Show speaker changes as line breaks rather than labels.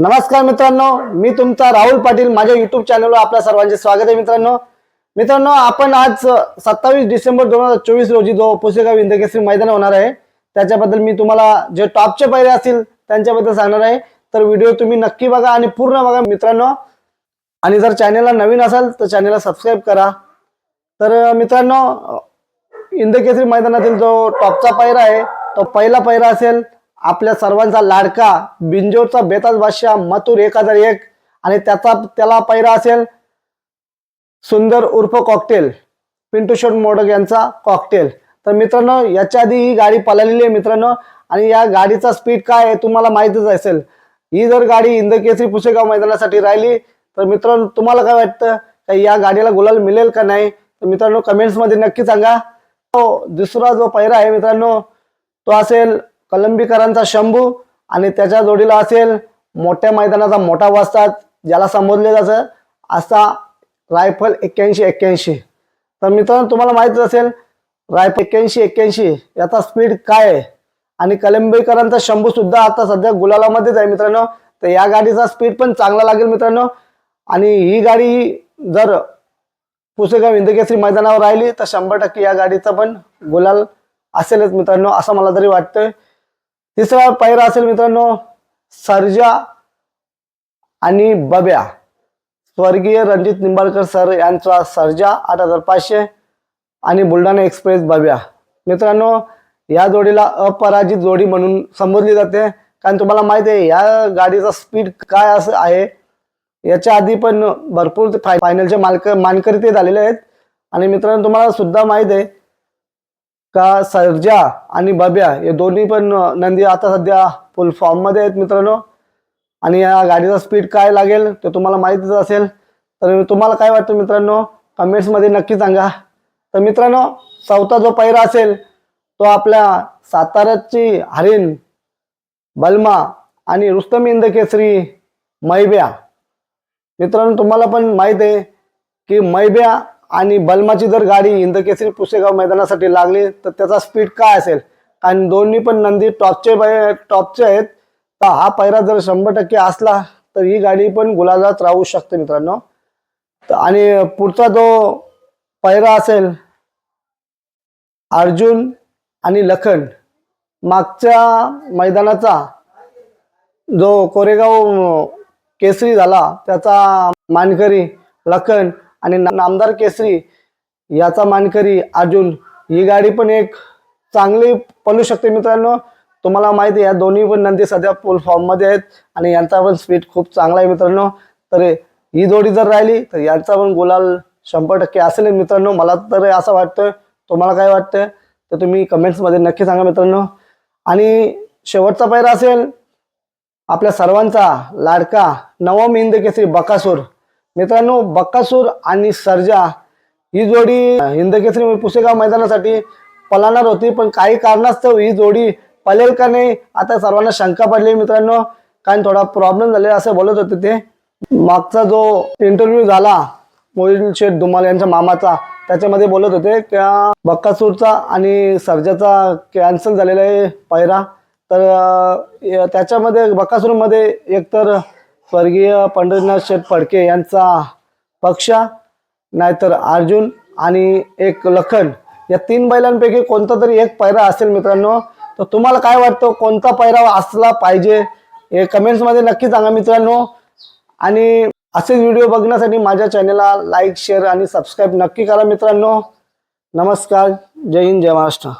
नमस्कार मित्रांनो मी तुमचा राहुल पाटील माझ्या युट्यूब चॅनलवर आपल्या सर्वांचे स्वागत आहे मित्रांनो. मित्रांनो आपण आज सत्तावीस डिसेंबर दोन हजार चोवीस रोजी जो पुसेगाव इंदकेसरी मैदान होणार आहे त्याच्याबद्दल मी तुम्हाला जे टॉपचे पायरे असतील त्यांच्याबद्दल सांगणार आहे. तर व्हिडिओ तुम्ही नक्की बघा आणि पूर्ण बघा मित्रांनो. आणि जर चॅनलला नवीन असाल तर चॅनलला सबस्क्राईब करा. तर मित्रांनो इंदकेसरी मैदानातील जो टॉपचा पायरा आहे तो पहिला पायरा असेल आपल्या सर्वांचा लाडका बिंजोरचा बेताज बादशाह मथुर एक हजार एक आणि त्याचा त्याला पायरा असेल सुंदर उर्फ कॉकटेल पिंटू शॉट मोडक यांचा कॉकटेल तर मित्रांनो याच्या आधी ही गाडी पळालेली आहे मित्रांनो आणि या गाडीचा स्पीड काय आहे तुम्हाला माहितीच असेल. ही जर गाडी इंदकेसरी पुसेगाव मैदानासाठी राहिली तर मित्रांनो तुम्हाला काय वाटतं? का या गाडीला गुलाल मिळेल का नाही? तर मित्रांनो कमेंट्समध्ये नक्की सांगा. तो दुसरा जो पहिरा आहे मित्रांनो तो असेल कलंबीकरांचा शंभू आणि त्याच्या जोडीला असेल मोठ्या मैदानाचा मोठा वाजतात ज्याला संबोधले जातं असा रायफल एक्क्याऐंशी एक्क्याऐंशी. तर मित्रांनो तुम्हाला माहितीच असेल रायफल एक्क्याऐंशी एक्क्याऐंशी याचा स्पीड काय आहे? आणि कलंबीकरांचा शंभूसुद्धा आता सध्या गुलालामध्येच आहे मित्रांनो. तर या गाडीचा स्पीड पण चांगला लागेल मित्रांनो. आणि ही गाडी जर पुसेगाव इंदकेसरी मैदानावर राहिली तर शंभर टक्के या गाडीचा पण गुलाल असेलच मित्रांनो असं मला तरी वाटतंय. तिसरा पायरा असेल मित्रांनो सर्जा आणि बब्या. स्वर्गीय रणजित निंबाळकर सर यांचा सर्जा आठ हजार पाचशे आणि बुलढाणा एक्सप्रेस बब्या. मित्रांनो या जोडीला अपराजित जोडी म्हणून संबोधली जाते. कारण तुम्हाला माहीत आहे या गाडीचा स्पीड काय असं आहे? याच्या आधी पण भरपूर फाय- फायनलचे मालक मानकरी ते झालेले आहेत. आणि मित्रांनो तुम्हाला सुद्धा माहीत आहे का सर्जा आणि बब्या हे दोन्ही पण नंदी आता सध्या फुल फॉर्ममध्ये आहेत मित्रांनो. आणि या गाडीचा स्पीड काय लागेल ते तुम्हाला माहितीच असेल. तर तुम्हाला काय वाटतं मित्रांनो? कमेंट्समध्ये नक्की सांगा. तर मित्रांनो चौथा जो पैरा असेल तो आपल्या साताऱ्याची हरिण बलमा आणि रुस्तम इंद केसरी मैब्या. मित्रांनो तुम्हाला पण माहीत आहे की मैब्या आणि बलमाची जर गाडी इंदकेसरी पुसेगाव मैदानासाठी लागली तर त्याचा स्पीड काय असेल? कारण दोन्ही पण नंदी टॉपचे बाय टॉपचे आहेत. तर हा पैरा जर शंभर टक्के असला तर ही गाडी पण गुलाबात राहू शकते मित्रांनो. तर आणि पुढचा जो पैरा असेल अर्जुन आणि लखन मागच्या मैदानाचा जो कोरेगाव केसरी झाला त्याचा मानकरी लखन आणि नामदार केसरी याचा मानकरी अर्जुन ही गाडी पण एक चांगली पलू शकते मित्रांनो. तुम्हाला माहिती आहे या दोन्ही पण नंदी सध्या फुल फॉर्ममध्ये आहेत आणि यांचा पण स्पीड खूप चांगला आहे मित्रांनो. तर ही जोडी जर राहिली तर यांचा पण गुलाल शंभर टक्के असेल मित्रांनो. मला तर असं वाटतं तुम्हाला काय वाटतं तर तुम्ही कमेंट्समध्ये नक्की सांगा मित्रांनो. आणि शेवटचा पैरा असेल आपल्या सर्वांचा लाडका नवम हिंद केसरी बकासूर. मित्रांनो बक्कासूर आणि सर्जा ही जोडी हिंदकेसरी पुसेगाव मैदानासाठी पलाणार होती पण काही कारणास्तव ही जोडी पलेल का नाही आता सर्वांना शंका पडली मित्रांनो. कारण थोडा प्रॉब्लेम झालेला असं बोलत होते ते. मागचा जो इंटरव्ह्यू झाला मोहिल शेठ धुमाल यांच्या मामाचा त्याच्यामध्ये बोलत होते की बक्कासूरचा आणि सर्जाचा कॅन्सल झालेला आहे पायरा. तर त्याच्यामध्ये बक्कासूरमध्ये एकतर स्वर्गीय पंढरीनाथ शेठ फडके यांचा पक्ष नाहीतर अर्जुन आणि एक लखन या तीन बैलांपैकी कोणता तरी एक पैरा असेल मित्रांनो तर तुम्हाला काय वाटतं कोणता पैरा असला पाहिजे हे कमेंट्समध्ये नक्की सांगा मित्रांनो. आणि असेच व्हिडिओ बघण्यासाठी माझ्या चॅनलला लाईक शेअर आणि सबस्क्राईब नक्की करा मित्रांनो. नमस्कार जय हिंद जय महाराष्ट्र.